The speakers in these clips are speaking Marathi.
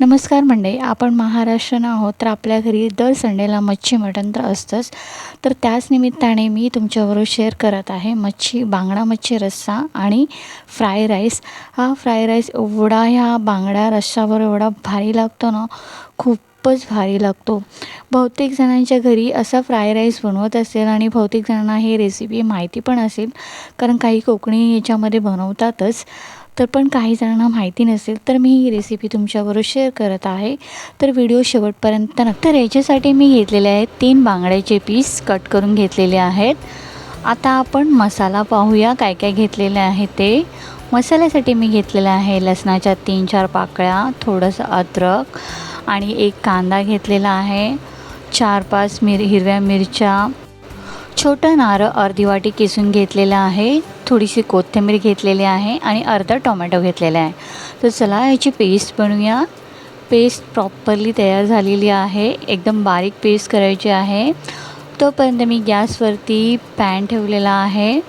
नमस्कार मंडळी आपण महाराष्ट्रन आहोत तर आपल्या घरी दर संडेला मच्छी मटण तर असतंच. तर त्याच निमित्ताने मी तुमच्याबरोबर शेअर करत आहे मच्छी बांगडा मच्छी रस्सा आणि फ्राय राईस. हा फ्राय राईस एवढा ह्या बांगडा रस्सावर एवढा भारी लागतो ना खूपच भारी लागतो. बहुतेक जणांच्या घरी असा फ्राय राईस बनवत असेल आणि बहुतेक जणांना ही रेसिपी माहिती पण असेल कारण काही कोकणी याच्यामध्ये बनवतातच. तर पण काही जणांना माहिती नसेल तर मी ही रेसिपी तुमच्याबरोबर शेअर करत आहे. तर व्हिडिओ शेवटपर्यंत नक्की तर याच्यासाठी मी घेतलेले आहेत तीन बांगड्याचे पीस कट करून घेतलेले आहेत. आता आपण मसाला पाहूया काय काय घेतलेले आहे ते. मसाल्यासाठी मी घेतलेलं आहे लसणाच्या तीन चार पाकळ्या थोडंसं अद्रक आणि एक कांदा घेतलेला आहे. चार पाच मिर हिरव्या मिरच्या छोटं नारळ अर्धी वाटी किसून घेतलेलं आहे. थोडीशी कोथिंबीर घेतलेली आहे आणि अर्धा टोमॅटो घेतलेला आहे. तर चला याची पेस्ट बनवूया. पेस्ट प्रॉपरली तयार झालेली आहे. एकदम बारीक पेस्ट करायची आहे. तोपर्यंत मी गॅसवरती पॅन ठेवलेला आहे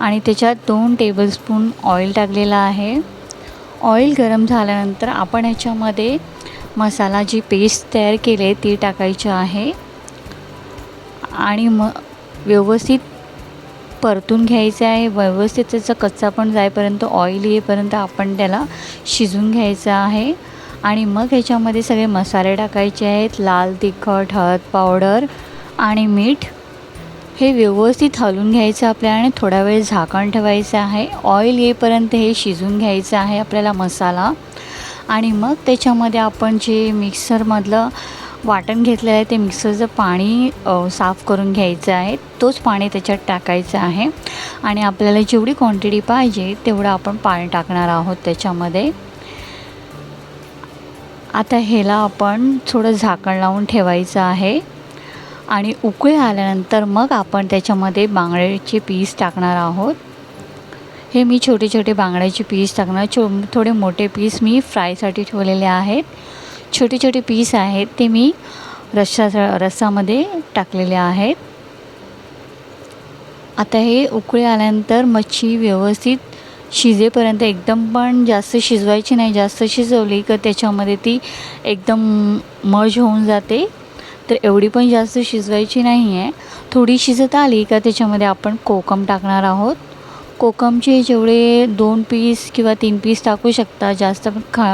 आणि त्याच्यात दोन टेबलस्पून ऑइल टाकलेला आहे. ऑइल गरम झाल्यानंतर आपण ह्याच्यामध्ये मसाला जी पेस्ट तयार केली ती टाकायची आहे. आणि मग व्यवस्थित परतून घ्यायचं आहे. व्यवस्थित त्याचा कच्चा पण जाईपर्यंत ऑइल येईपर्यंत आपण त्याला शिजून घ्यायचं आहे. आणि मग ह्याच्यामध्ये सगळे मसाले टाकायचे आहेत. लाल तिखट हळद पावडर आणि मीठ. हे व्यवस्थित हलून घ्यायचं आपल्याला आणि थोडा वेळ झाकण ठेवायचं आहे. ऑइल येईपर्यंत हे शिजून घ्यायचं आहे आपल्याला मसाला. आणि मग त्याच्यामध्ये आपण जे मिक्सरमधलं वाटण घेतलेलं आहे. ते मिक्सरचं पाणी साफ करून घ्यायचं आहे. तोच पाणी त्याच्यात टाकायचं आहे. आणि आपल्याला जेवढी क्वांटिटी पाहिजे तेवढं आपण पाणी टाकणार आहोत त्याच्यामध्ये. आता ह्याला आपण थोडं झाकण लावून ठेवायचं आहे. आणि उकळी आल्यानंतर मग आपण त्याच्यामध्ये बांगड्याचे पीस टाकणार आहोत. हे मी छोटे छोटे बांगड्याचे पीस टाकणार. छो थोडे मोठे पीस मी फ्रायसाठी ठेवलेले आहेत. छोटे छोटे पीस आहेत ते मी रस्सा रस्सामध्ये टाकलेले आहेत. आता हे उकळी आल्यानंतर मच्छी व्यवस्थित शिजेपर्यंत एकदम पण जास्त शिजवायची नाही जास्त शिजवली का त्याच्यामध्ये ती एकदम मज होऊन जाते. तर एवढी पण जास्त शिजवायची नाही आहे थोडी शिजत आली का त्याच्यामध्ये आपण कोकम टाकणार आहोत. कोकमचे जेवढे दोन पीस किंवा तीन पीस टाकू शकता जास्त पण खा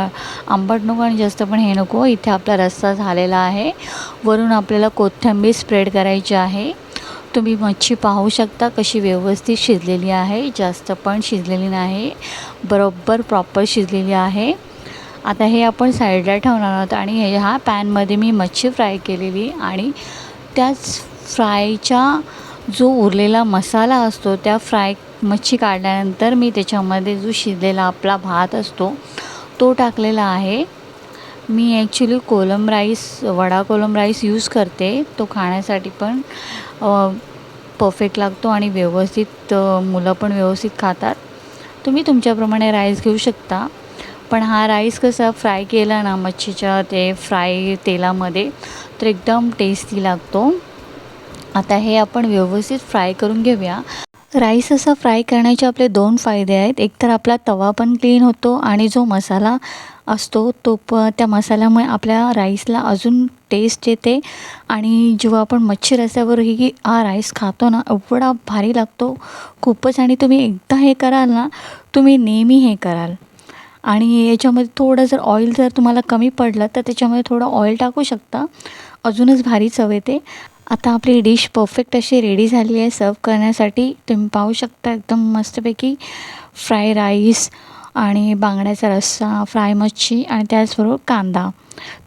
आंबट नको आणि जास्त पण हे नको. इथे आपला रस्सा झालेला आहे. वरून आपल्याला कोथिंबीर स्प्रेड करायची आहे. तुम्ही मच्छी पाहू शकता कशी व्यवस्थित शिजलेली आहे. जास्त पण शिजलेली नाही. बरोबर प्रॉपर शिजलेली आहे. आता हे आपण साईडला ठेवणार आहोत आणि हे ह्या पॅनमध्ये मी मच्छी फ्राय केलेली आणि त्याच फ्रायच्या जो उरलेला मसाला असतो त्या फ्राय मच्छी काढल्यानंतर मी त्याच्यामध्ये जो शिजलेला आपला भात असतो तो टाकलेला आहे. मी actually Kolam rice Wada Kolam rice use करते. तो खाण्यासाठी पण परफेक्ट लागतो आणि व्यवस्थित मुलं पण व्यवस्थित खातात. तुम्ही तुमच्याप्रमाणे राईस घेऊ शकता. पण हा राईस कसा फ्राय केला ना मच्छीच्या ते फ्राय तेलामध्ये तर एकदम टेस्टी लागतो. आता हे आपण व्यवस्थित फ्राय करून घेऊया. राईस असा फ्राय करण्याचे आपले दोन फायदे आहेत. एक तर आपला तवा पण क्लीन होतो आणि जो मसाला असतो तो प त्या मसाल्यामुळे आपल्या राईसला अजून टेस्ट येते. आणि जेव्हा आपण मच्छी रस्त्यावरही हा राईस खातो ना एवढा भारी लागतो खूपच. आणि तुम्ही एकदा हे कराल ना तुम्ही नेहमी हे कराल. आणि याच्यामध्ये थोडं जर ऑइल जर तुम्हाला कमी पडलं तर त्याच्यामध्ये थोडं ऑइल टाकू शकता. अजूनच भारी चव येते. आता आपली डिश परफेक्ट अशी रेडी झाली आहे सर्व करण्यासाठी तुम्ही पाहू शकता एकदम मस्तपैकी फ्राय राईस आणि बांगड्याचा रस्सा फ्राय मच्छी आणि त्याचबरोबर कांदा.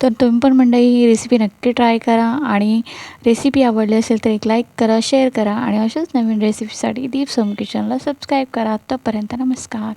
तर तुम्ही पण मंडळी ही रेसिपी नक्की ट्राय करा आणि रेसिपी आवडली असेल तर एक लाईक करा शेअर करा आणि अशाच नवीन रेसिपीसाठी दीप सोम किचनला सबस्क्राईब करा. आत्तापर्यंत नमस्कार.